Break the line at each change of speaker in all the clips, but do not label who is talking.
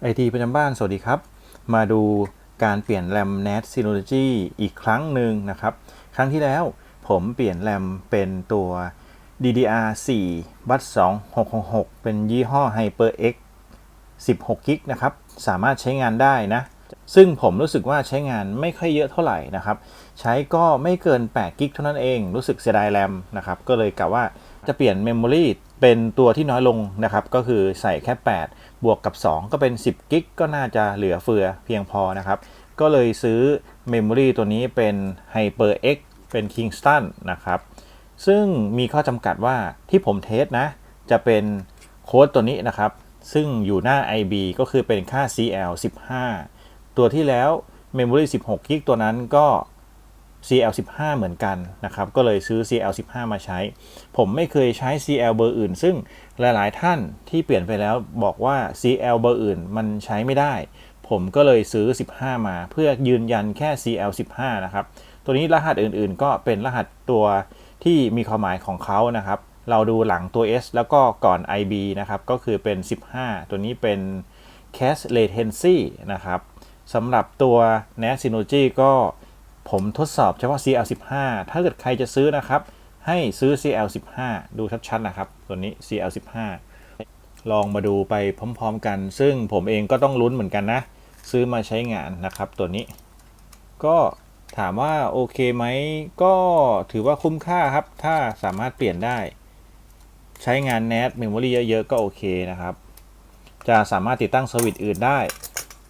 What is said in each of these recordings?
ไอทีประจำบ้าน สวัสดีครับ มาดูการเปลี่ยนแรม NAS Synology อีกครั้งหนึ่งนะครับ ครั้งที่แล้วผมเปลี่ยนแรมเป็นตัว DDR4 บัส2666 เป็นยี่ห้อ HyperX 16กิกนะครับ สามารถใช้งานได้นะ ซึ่งผมรู้สึกว่าใช้งานไม่ค่อยเยอะเท่าไหร่นะครับ ใช้ก็ไม่เกิน8กิกเท่านั้นเอง รู้สึกเสียดายแรมนะครับ ก็เลยกะว่า จะเปลี่ยนเมมโมรีเป็นตัวที่น้อยลงนะครับ ก็คือใส่แค่ 8 บวกกับ 2 ก็เป็น 10กิกก็น่าจะเหลือเฟือเพียงพอนะครับ ก็เลยซื้อเมมโมรีตัวนี้เป็น HyperX เป็น Kingston นะครับ ซึ่งมีข้อจำกัดว่าที่ผมเทสนะ จะเป็นโค้ดตัวนี้นะครับ ซึ่งอยู่หน้า IB ก็คือเป็นค่า CL 15 ตัวที่แล้ว Memory 16กิกตัวนั้นก็ CL 15 เหมือนกันนะครับก็เลยซื้อ CL 15 มาใช้ ผมไม่เคยใช้ CL เบอร์อื่น ซึ่งหลาย ๆ ท่านที่เปลี่ยนไปแล้วบอกว่า CL เบอร์อื่นมันใช้ไม่ได้ ผมก็เลยซื้อ 15 มาเพื่อยืนยันแค่ CL 15 นะครับตัวนี้รหัสอื่น ๆ ก็เป็นรหัสตัวที่มีความหมายของเขานะครับ เราดูหลังตัว S แล้วก็ก่อน IB นะครับ ก็คือเป็น 15 ตัวนี้เป็น cache latency นะครับสำหรับตัว NAS Synology ก็ ผมทดสอบเฉพาะ CL15 ถ้าเกิดใครจะซื้อนะครับ ให้ซื้อ CL15 ดูชัดๆนะครับ ตัวนี้ CL15 ลองมาดูไปพร้อมๆกัน ซึ่งผมเองก็ต้องลุ้นเหมือนกันนะ ซื้อมาใช้งานนะครับตัวนี้ ก็ถามว่าโอเคไหม ก็ถือว่าคุ้มค่าครับ ถ้าสามารถเปลี่ยนได้ ใช้งาน NAS Memory เยอะๆ ก็โอเคนะครับ จะสามารถติดตั้งสวิตช์อื่นได้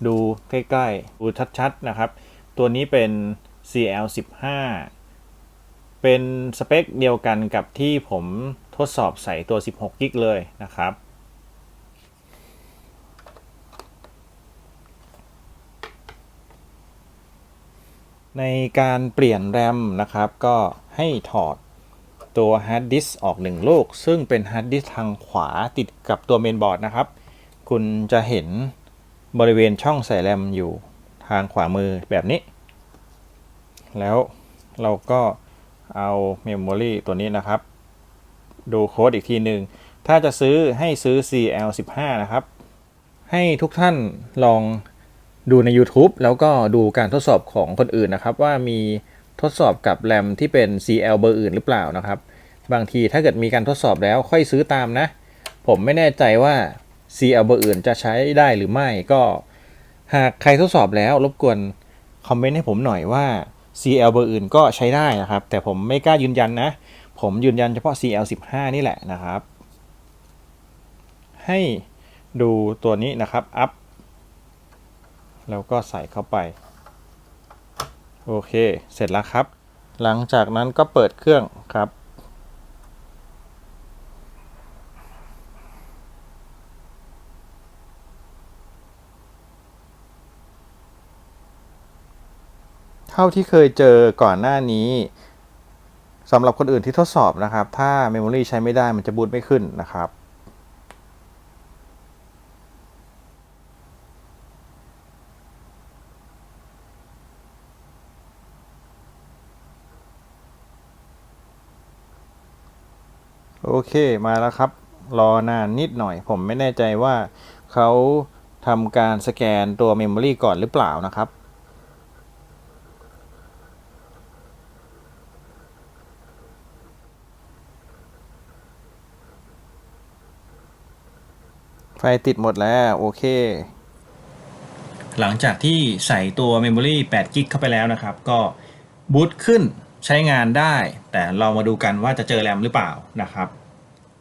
ดูใกล้ๆ ดูชัดๆ นะครับ ตัวนี้เป็น CL15 เป็นสเปคเดียวกันกับที่ผมทดสอบใส่ตัว 16 กิกเลยนะครับ ในการเปลี่ยนแรมนะครับ ก็ให้ถอดตัวฮาร์ดดิสออกหนึ่งลูก ซึ่งเป็นฮาร์ดดิสทางขวาติดกับตัวเมนบอร์ดนะครับ คุณจะเห็นบริเวณช่องใส่แรมอยู่ทางขวามือแบบนี้ แล้วเราก็เอาเมมโมรีตัวนี้นะครับ ดูโค้ดอีกทีหนึ่งถ้าจะซื้อให้ซื้อ CL15 นะครับ ให้ทุกท่านลองดูใน YouTube แล้วก็ดูการทดสอบของคนอื่นนะครับ ว่ามีทดสอบกับแรมที่เป็น CL เบอร์อื่นหรือเปล่านะครับ บางทีถ้าเกิดมีการทดสอบแล้วค่อยซื้อตามนะ ผมไม่แน่ใจว่า CL เบอร์อื่นจะใช้ได้หรือไม่ก็ หากใครทดสอบแล้วรบกวนคอมเมนต์ให้ผมหน่อยว่า CL เบอร์อื่นก็ใช้ได้นะครับ แต่ผมไม่กล้ายืนยันนะ ผมยืนยันเฉพาะ CL 15นี่แหละนะครับ ให้ดูตัวนี้นะครับอัพแล้วก็ใส่เข้าไป โอเค เสร็จแล้วครับ หลังจากนั้นก็เปิดเครื่องครับ เท่าที่เคยเจอก่อนหน้านี้สำหรับคนอื่นที่ทดสอบนะครับ ถ้า Memory ใช้ไม่ได้มันจะบูตไม่ขึ้นนะครับ โอเคมาแล้วครับ รอนานนิดหน่อย ผมไม่แน่ใจว่าเขาทำการสแกนตัว Memory ก่อนหรือเปล่านะครับ ฟติดหมดแล้ว โอเค หลังจากที่ใส่ตัว Memory 8 g b เข้าไปแล้วนะครับ ก็บูตขึ้นใช้งานได้ แต่เรามาดูกันว่าจะเจอแรมหรือเปล่านะครับ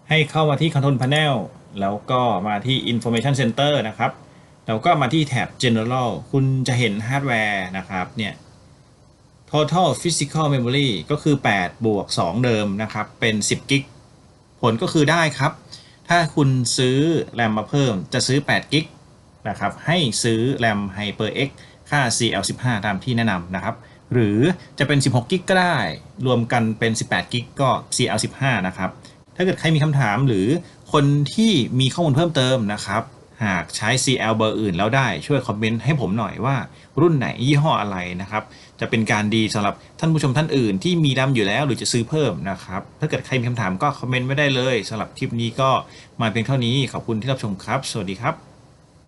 ให้เข้ามาที่ Control Panel แล้วก็มาที่ Information Center นะครับ แล้วก็มาที่แท็บ General คุณจะเห็นฮาร์ดแวร์นะครับเนี่ย Total Physical Memory ก็คือ 8 บวก 2 เดิมนะครับ เป็น 10 กิก ผลก็คือได้ครับ ถ้าคุณซื้อแรมมาเพิ่มจะซื้อ8กิกนะครับให้ซื้อแรม HyperX ค่า CL15 ตามที่แนะนำนะครับหรือจะเป็น 16 กิกก็ได้ รวมกันเป็น 18 กิกก็ CL15 นะครับ ถ้าเกิดใครมีคำถามหรือคนที่มีข้อมูลเพิ่มเติมนะครับ หากใช้ CL เบอร์อื่นแล้วได้ช่วยคอมเมนต์ให้ผมหน่อยว่า รุ่นไหนยี่ห้ออะไรนะครับ จะเป็นการดีสำหรับท่านผู้ชมท่านอื่น ที่มีดำอยู่แล้วหรือจะซื้อเพิ่มนะครับ ถ้าเกิดใครมีคำถามก็คอมเมนต์ไว้ได้เลยสำหรับคลิปนี้ก็มาเพียงเท่านี้ขอบคุณที่รับชมครับ สวัสดีครับ